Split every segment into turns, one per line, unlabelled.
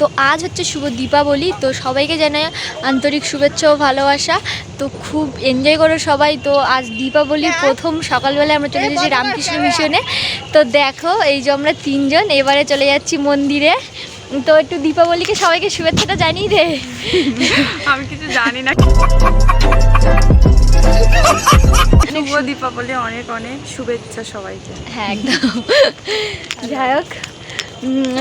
তো আজ হচ্ছে শুভ দীপাবলি তো সবাইকে জানাই আন্তরিক শুভেচ্ছা ও ভালোবাসা। তো খুব এনজয় করো সবাই। তো আজ দীপাবলি প্রথম সকালবেলায় আমরা চলে যাচ্ছি রামকৃষ্ণ মিশনে। তো দেখো এই যে আমরা তিনজন এবারে চলে যাচ্ছি মন্দিরে। তো একটু দীপাবলিকে সবাইকে শুভেচ্ছাটা জানিয়ে দে।
আমি কিছু জানি না। শুভ দীপাবলি অনেক অনেক শুভেচ্ছা সবাইকে।
হ্যাঁ একদম। যাই হোক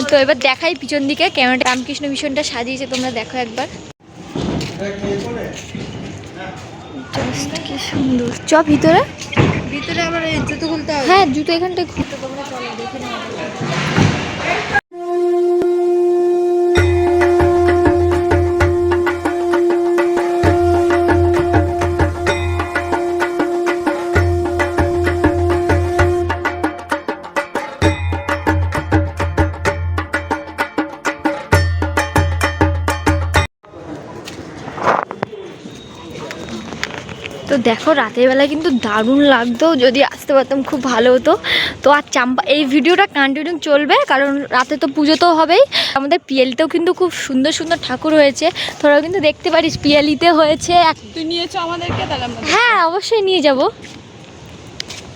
তো এবার দেখাই পিছন দিকে ক্যামেরাটা রামকৃষ্ণ মিশনটা সাজিয়েছে তোমরা দেখো একবার। কি সুন্দর। চ ভিতরে।
ভিতরে আমার জুতো খুলতে হবে।
হ্যাঁ জুতো এখানটায় ঘুরতে দেখো রাতের বেলা কিন্তু দারুণ লাগতো। যদি আসতে পারতাম খুব ভালো হতো। তো আর চাম্পা এই ভিডিওটা কন্টিনিউ চলবে কারণ রাতে তো পুজো তো হবেই। আমাদের পিয়ালিতেও কিন্তু খুব সুন্দর সুন্দর ঠাকুর হয়েছে। তোরাও কিন্তু দেখতে পারিস পিয়ালিতে হয়েছে
তুই নিয়েছো আমাদেরকে তাহলে
হ্যাঁ অবশ্যই নিয়ে যাব।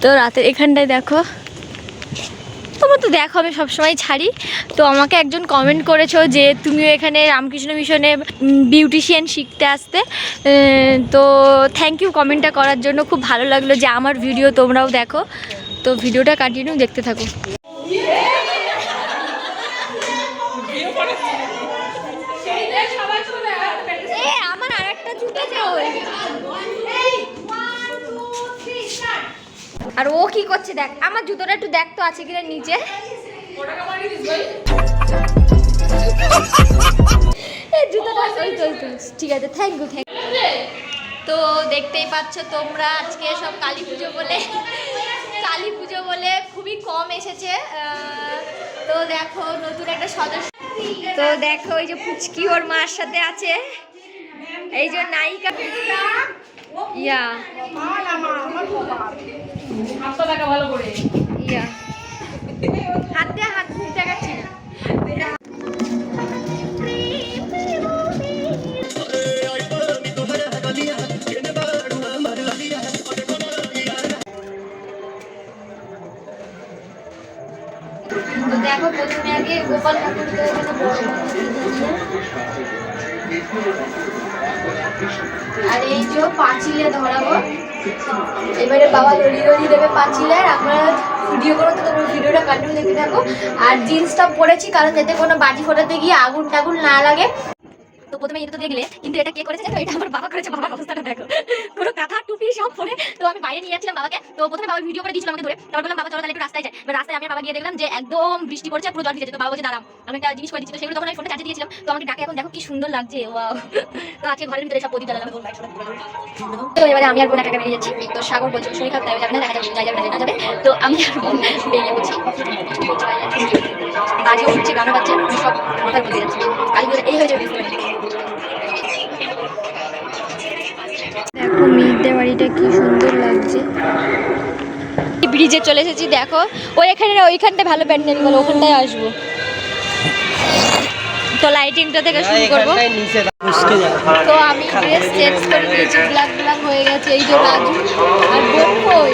তো রাতের এখানটায় দেখো। তোমরা তো দেখো আমি সবসময়, ছাড়ি। তো আমাকে একজন কমেন্ট করেছ যে তুমিও এখানে রামকৃষ্ণ মিশনে বিউটিশিয়ান শিখতে আসতে। তো থ্যাংক ইউ কমেন্টটা করার জন্য। খুব ভালো লাগল যে আমার ভিডিও তোমরাও দেখো। তো ভিডিওটা কন্টিনিউ দেখতে থাকো। আমার আরেকটা জুতো কই? আর ও কি করছে দেখ, আমার জুতোটা একটু দেখ তো আছে কিনা নিচে। ঠিক আছে থ্যাংক ইউ থ্যাংক তো দেখতেই পাচ্ছ তোমরা আজকে সব কালী পুজো বলে, কালী পুজো বলে খুবই কম এসেছে। তো দেখো নতুন একটা সদস্য। তো দেখো ওই যে পুচকি ওর মার সাথে আছে। এই যে নায়িকা। ইয়া ইয়া হাত দিয়ে হাত মুখ দেখাচ্ছি না। তো দেখো, প্রথমে আগে গোপাল ঠাকুরকে এখানে বড় আর এই যে পাঁচিলে ধরাবো। এবারে বাবা লড়ি লড়ি দেবে পাঁচিলে, আর আমরা ভিডিও করো তো, তোমরা ভিডিওটা কন্টিনিউ দেখতে থাকো। আর জিন্সটা পরেছি, কারণ যাতে কোনো বাজি ফোটাতে গিয়ে আগুন টাগুন না লাগে। তো প্রথমে এটা তো দেখলে কিন্তু এটা কে করেছে জানো? এটা আমার বাবা করেছে বাবার অবস্থাটা দেখো পুরো কাঁথা টুপি সব পরে তো আমি বাইরে নিয়ে যাচ্ছিলাম বাবাকে তো প্রথমে বাবা ভিডিও করে দিয়েছিল আমাকে ধরে তারপর বললাম বাবা চলো তাহলে একটু রাস্তায় যাই রাস্তায় আমি বাবা গিয়ে দেখলাম যে একদম বৃষ্টি পড়ছে পুরো জল ভিজেছে তো বাবা বলছে দাঁড়াও আমি একটা জিনিস করে দিচ্ছি সেগুলো তখন আমি ফোনটা চার্জে দিয়েছিলাম তো আমাকে ডাকে এখন দেখো কি সুন্দর লাগছে ওয়াও তো আজকে ঘরের ভিতরে সব প্রদীপ জ্বালালাম তো এবারে আমি আর বোন একা একা বেরিয়ে যাচ্ছি তো সাগর বলছে শরীর খারাপ তাই যাবে না দেখা যাবে যাই যাবে না যাবে তো আমি আর বোন বেরিয়ে বাইরে। বাজিও উঠছে গানও বাজছে আমি সব মাথার মধ্যে যাচ্ছি। কালী পুজো এই হয়েছে দেখো। মির্দের বাড়িটা কি সুন্দর লাগছে। ব্রিজে চলে এসেছি দেখো। ওই এখানে না, ওইখানটায় ভালো প্যান্ডেল বলো ওখানটায় আসব। তো লাইটিংটা থেকে শুরু করব। তো আমি ড্রেস চেঞ্জ করে দিয়েছি ব্ল্যাক ব্ল্যাক হয়ে গেছে এই যে রাজু আর বোন কই?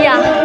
ইয়া তো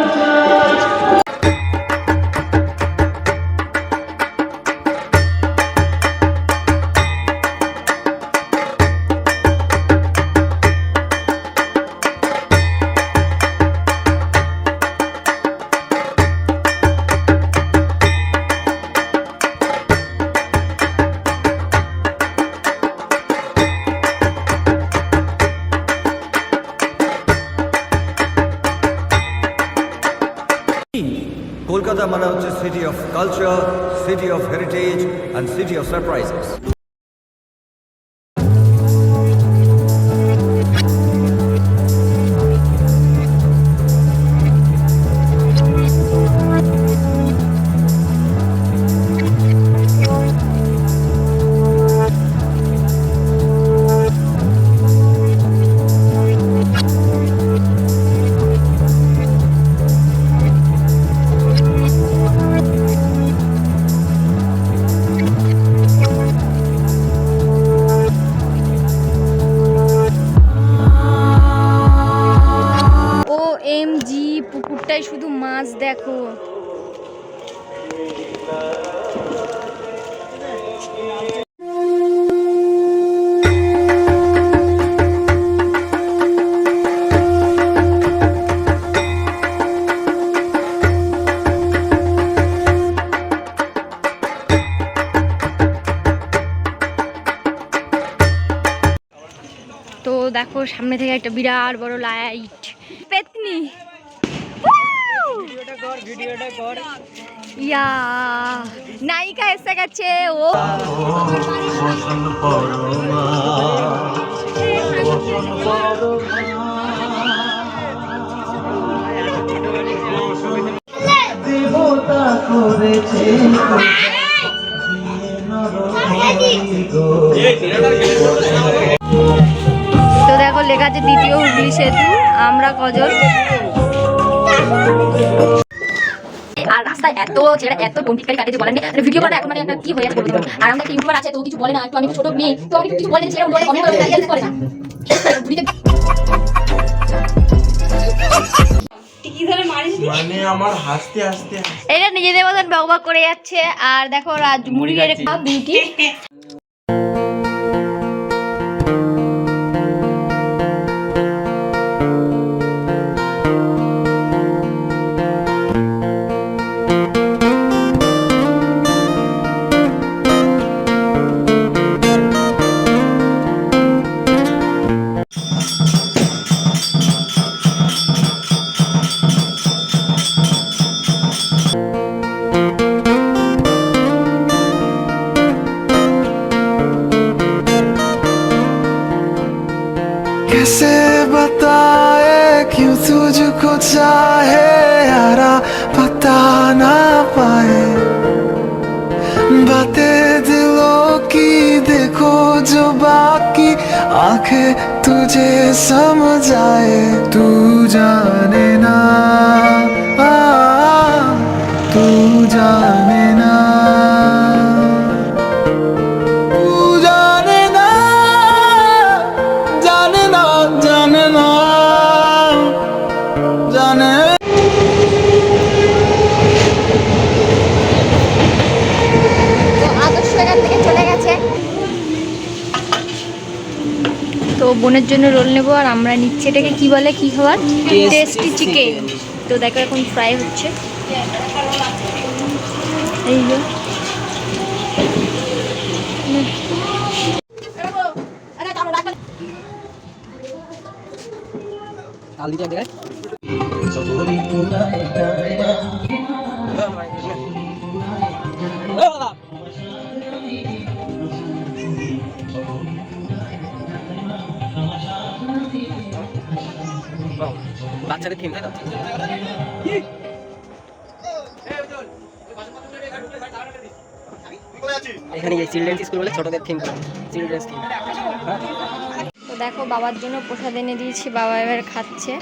কলকাতা মানে হচ্ছে city of culture city
of heritage and city of surprises দেখো সামনে থেকে একটা বিরাট বড় লাইট পেতনি ইয়া নায়িকা এসে গেছে ও
করেছে
লেখা আছে দ্বিতীয় হুগলি সেতু। আমরা কজন? আর রাস্তায় এত এত কম্পিউটার কাটে যে বলেন ভিডিও করা এখন মানে একটা কি হয়ে। আর আমাদের ইউটিউবার আছে তো কিছু বলে না একটু আমি ছোট মেয়ে তো আমি কিছু বলে করে না।
মানে আমার হাসতে হাসতে
এটা নিজেদের মতন বকবক করে যাচ্ছে। আর দেখো রাজ মুড়ি রেখা
कैसे बताए क्यों तुझको चाहे यारा पता ना पाए? बातें दिलों की देखो जो बाकी आँखें तुझे समझाए, तू जाने ना।
তো বোনের জন্য রোল নেব আর আমরা নিচ্ছি এটাকে কি বলে কি খাবার? টেস্টি চিকেন তো দেখো এখন ফ্রাই হচ্ছে। এই যে।
বাচ্চাদের থিম স্কুল বলে ছোটদের থিম চিলড্রেন্স
তো দেখো, বাবার জন্য প্রসাদ এনে দিয়েছি, বাবা এবার খাচ্ছে।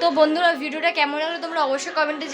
তো বন্ধুরা, ভিডিওটা কেমন হলো তোমরা অবশ্যই কমেন্টে